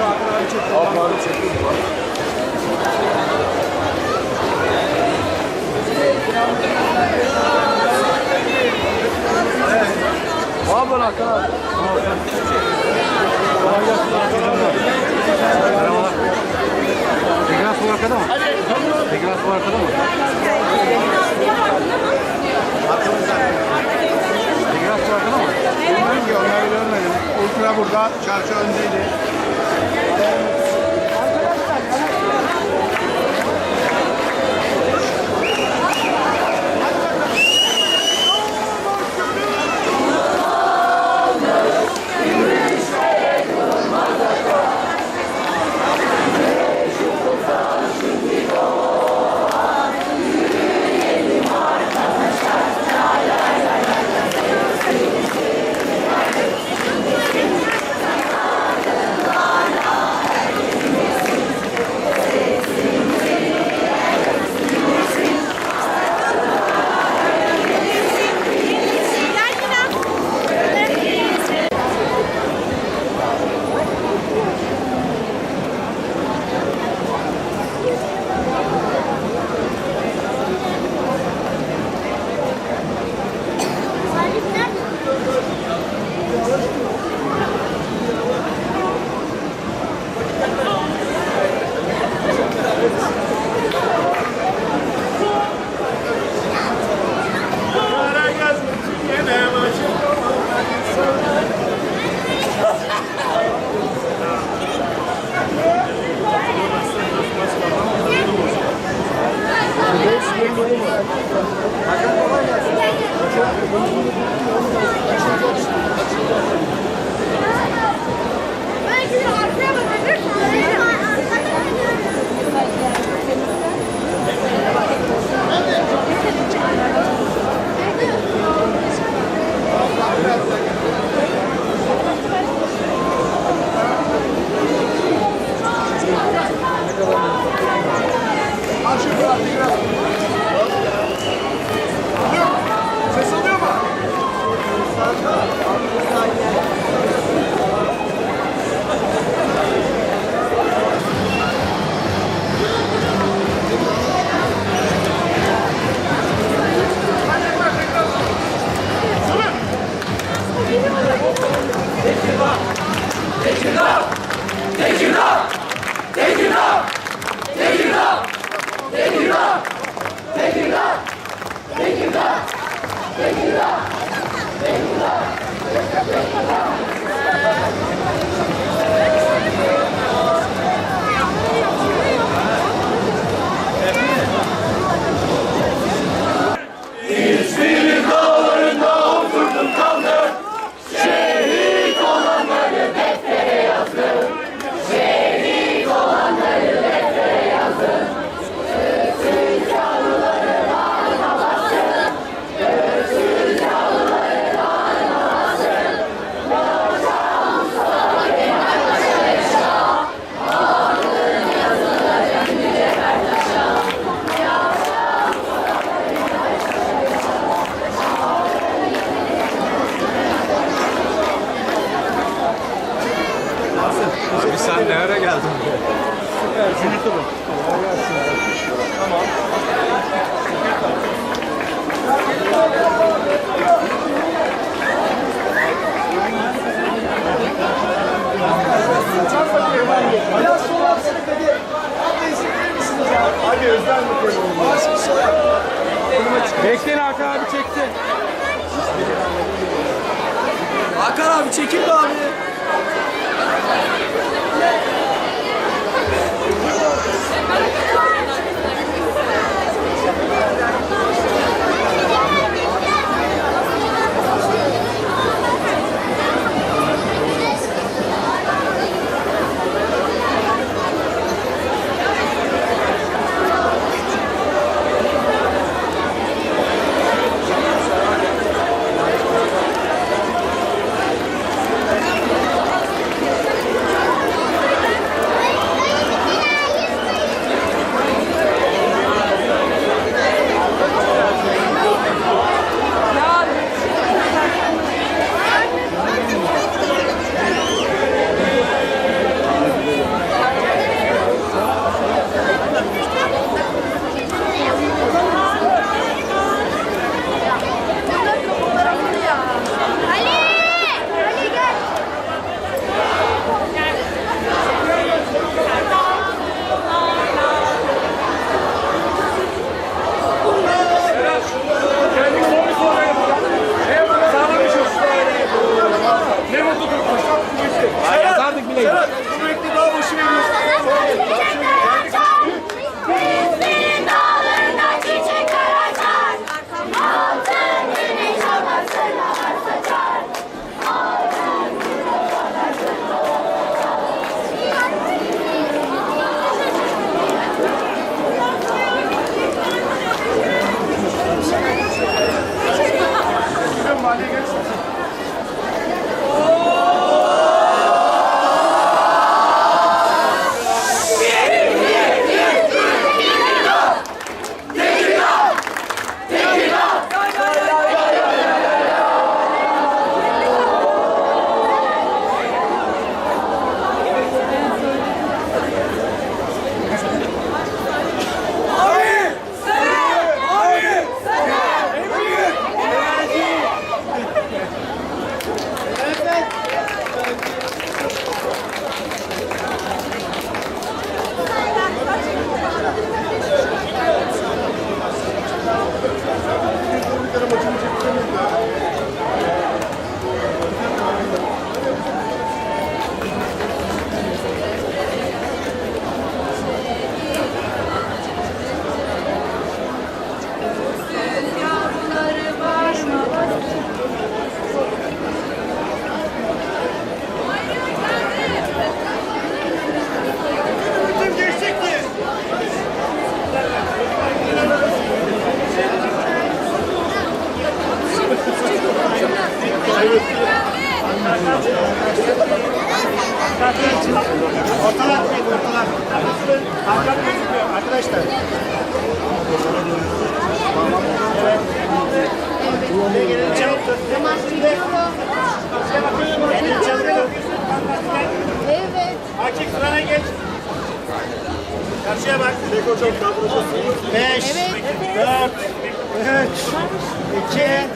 var. Ablanın çekimi var. Var böyle Hakan abi. Kolay gelsin. Merhabalar. Tekrar sol arkada mı? Tekrar sol arkada mı? Tekrar sol arkada mı? Bilmiyorum ki onları görmedim. Ultra burada, çarşı öndeydi. Amen.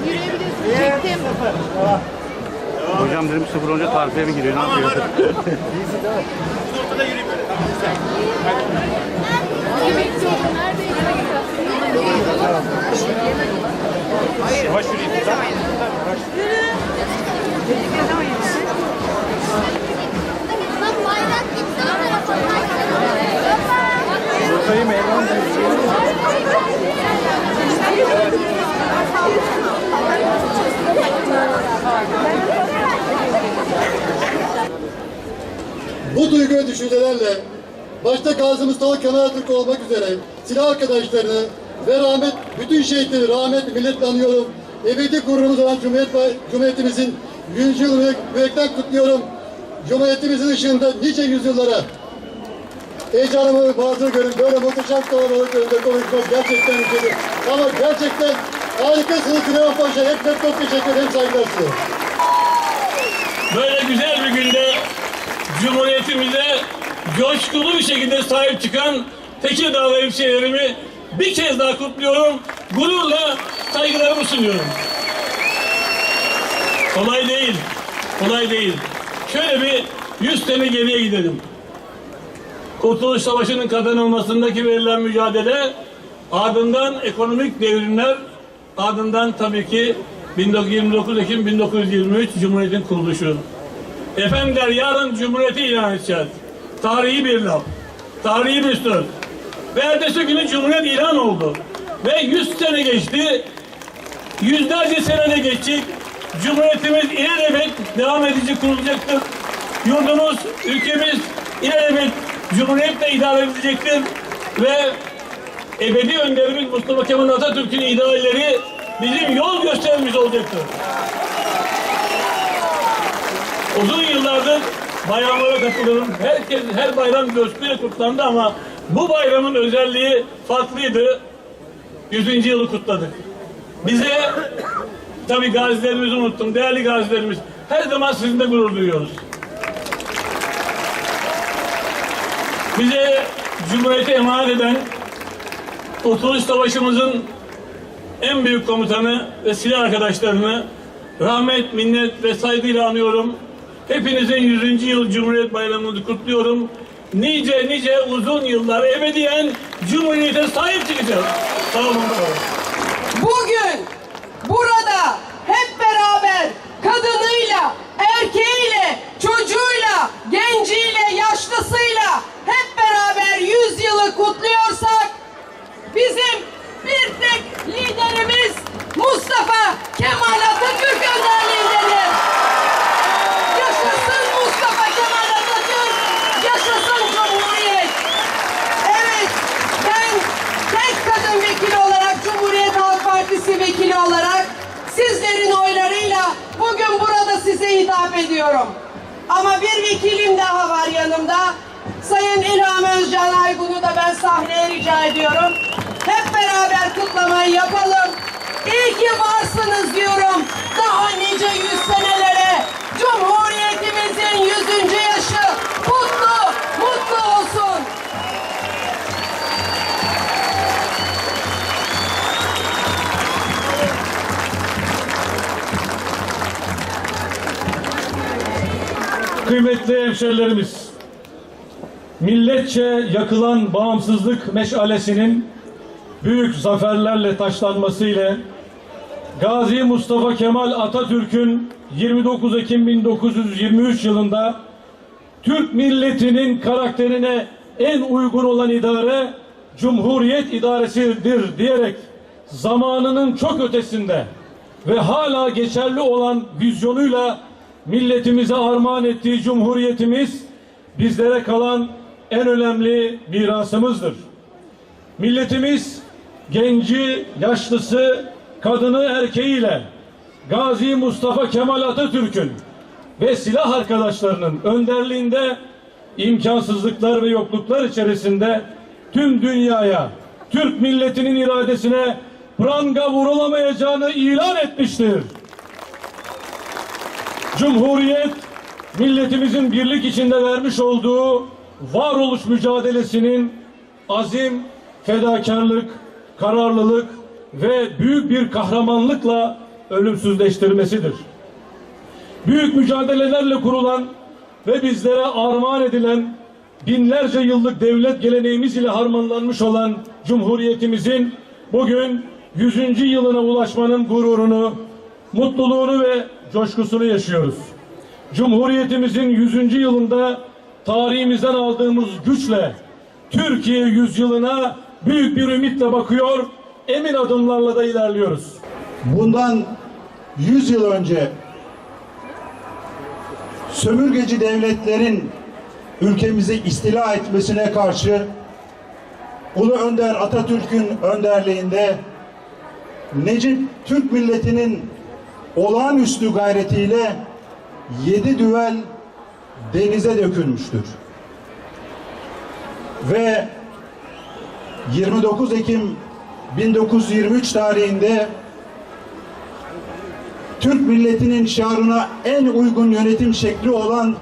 Yürüyebilirsin. Çektim. Hocam dedim sıfır olunca tarifiye mi giriyor? Ne yapıyor? hadi. Biz ortada yürüyün böyle. Tamam güzel. Yemek yolda neredeydi? Yavaş yürüyün. Bak bayrak gitti tarafa. Buradayım Elvan Bu duygu ve düşüncelerle başta Gazi Mustafa Kemal Atatürk olmak üzere silah arkadaşlarını ve rahmet bütün şehitleri rahmet milletle anıyorum. Ebedi gururumuz olan Cumhuriyet, Cumhuriyetimizin 100. yılını yürekten kutluyorum. Cumhuriyetimizin ışığında nice yüzyıllara heyecanımı bazı görün böyle muhteşem kalabalık önünde konuşmak gerçekten ülkedir. Ama gerçekten harikasınız Süleyman Paşa. Hepinize çok teşekkür ederim. Saygılar sunuyorum. böyle güzel bir günde Cumhuriyetimize coşkulu bir şekilde sahip çıkan Tekirdağlı hemşehrilerimi bir kez daha kutluyorum. Gururla saygılarımı sunuyorum. Kolay değil. Kolay değil. Şöyle bir 100 sene geriye gidelim. Kurtuluş Savaşı'nın kazanılmasındaki verilen mücadele, ardından ekonomik devrimler, ardından tabii ki 1929 Ekim 1923 Cumhuriyet'in kuruluşu. Efendiler yarın Cumhuriyeti ilan edeceğiz. Tarihi bir laf, tarihi bir söz. Ve ertesi günü Cumhuriyet ilan oldu. Ve 100 sene geçti, yüzlerce senede geçecek. Cumhuriyetimiz ilelebet devam edici kurulacaktır. Yurdumuz, ülkemiz ilelebet Cumhuriyetle idare edilecektir. Ve ebedi önderimiz Mustafa Kemal Atatürk'ün idealleri bizim yol gösterimiz olacaktır. Uzun yıllardır bayramlara katılırım. Herkes, her bayram coşkuyla kutlandı ama bu bayramın özelliği farklıydı. 100. yılı kutladık. Bize tabii gazilerimizi unuttum. Değerli gazilerimiz her zaman sizinle gurur duyuyoruz. Bize Cumhuriyeti emanet eden Kurtuluş Savaşımızın en büyük komutanı ve silah arkadaşlarını rahmet, minnet ve saygıyla anıyorum. Hepinizin 100. yıl Cumhuriyet Bayramı'nı kutluyorum. Nice nice uzun yıllar ebediyen Cumhuriyete sahip çıkacağız. Sağ olun. Bugün burada hep beraber kadınıyla, erkeğiyle, çocuğuyla, genciyle, yaşlısıyla hep beraber 100 yılı kutluyorsak bizim bir tek liderimiz Mustafa Kemal Atatürk önderliğindedir. Yaşasın Mustafa Kemal Atatürk, yaşasın Cumhuriyet. Evet, ben tek kadın vekili olarak Cumhuriyet Halk Partisi vekili olarak sizlerin oylarıyla bugün burada size hitap ediyorum. Ama bir vekilim daha var yanımda. Sayın İlham Özcan Aygun'u da ben sahneye rica ediyorum. Hep beraber kutlamayı yapalım. İyi ki varsınız diyorum. Daha nice yüz senelere Cumhuriyetimizin yüzüncü yaşı kutlu, mutlu olsun. Kıymetli hemşerilerimiz, milletçe yakılan bağımsızlık meşalesinin büyük zaferlerle taşlanması ile Gazi Mustafa Kemal Atatürk'ün 29 Ekim 1923 yılında Türk milletinin karakterine en uygun olan idare Cumhuriyet idaresidir diyerek zamanının çok ötesinde ve hala geçerli olan vizyonuyla milletimize armağan ettiği Cumhuriyetimiz bizlere kalan en önemli mirasımızdır. Milletimiz genci, yaşlısı, kadını, erkeğiyle Gazi Mustafa Kemal Atatürk'ün ve silah arkadaşlarının önderliğinde imkansızlıklar ve yokluklar içerisinde tüm dünyaya Türk milletinin iradesine pranga vurulamayacağını ilan etmiştir. Cumhuriyet milletimizin birlik içinde vermiş olduğu varoluş mücadelesinin azim, fedakarlık, kararlılık ve büyük bir kahramanlıkla ölümsüzleştirmesidir. Büyük mücadelelerle kurulan ve bizlere armağan edilen binlerce yıllık devlet geleneğimiz ile harmanlanmış olan Cumhuriyetimizin bugün 100. yılına ulaşmanın gururunu, mutluluğunu ve coşkusunu yaşıyoruz. Cumhuriyetimizin 100. yılında tarihimizden aldığımız güçle Türkiye yüzyılına büyük bir ümitle bakıyor, emin adımlarla da ilerliyoruz. Bundan 100 yıl önce sömürgeci devletlerin ülkemizi istila etmesine karşı Ulu Önder Atatürk'ün önderliğinde Necip Türk milletinin olağanüstü gayretiyle yedi düvel denize dökülmüştür. Ve 29 Ekim 1923 tarihinde Türk milletinin şiarına en uygun yönetim şekli olan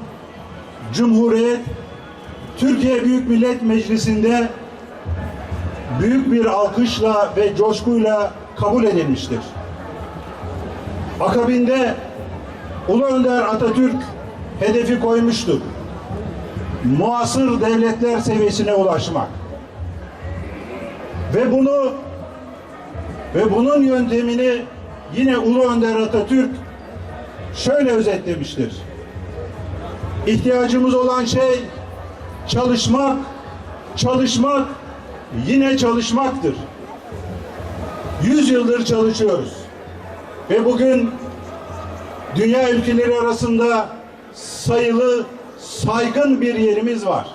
Cumhuriyet Türkiye Büyük Millet Meclisi'nde büyük bir alkışla ve coşkuyla kabul edilmiştir. Akabinde Ulu Önder Atatürk hedefi koymuştur. Muasır devletler seviyesine ulaşmak. Ve bunu ve bunun yöntemini yine Ulu Önder Atatürk şöyle özetlemiştir. İhtiyacımız olan şey çalışmak, çalışmak, yine çalışmaktır. Yüz yıldır çalışıyoruz. Ve bugün dünya ülkeleri arasında sayılı, saygın bir yerimiz var.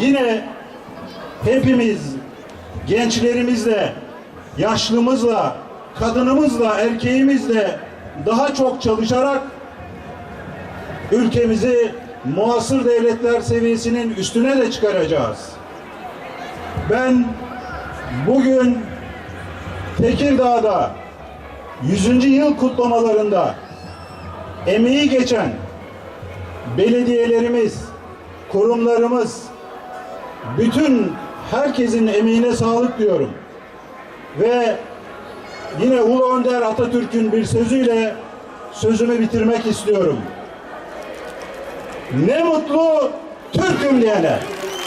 Yine hepimiz gençlerimizle, yaşlımızla, kadınımızla, erkeğimizle daha çok çalışarak ülkemizi muasır devletler seviyesinin üstüne de çıkaracağız. Ben bugün Tekirdağ'da 100. yıl kutlamalarında emeği geçen belediyelerimiz, kurumlarımız, bütün herkesin emeğine sağlık diyorum. Ve yine Ulu Önder Atatürk'ün bir sözüyle sözümü bitirmek istiyorum. Ne mutlu Türk'üm diyene.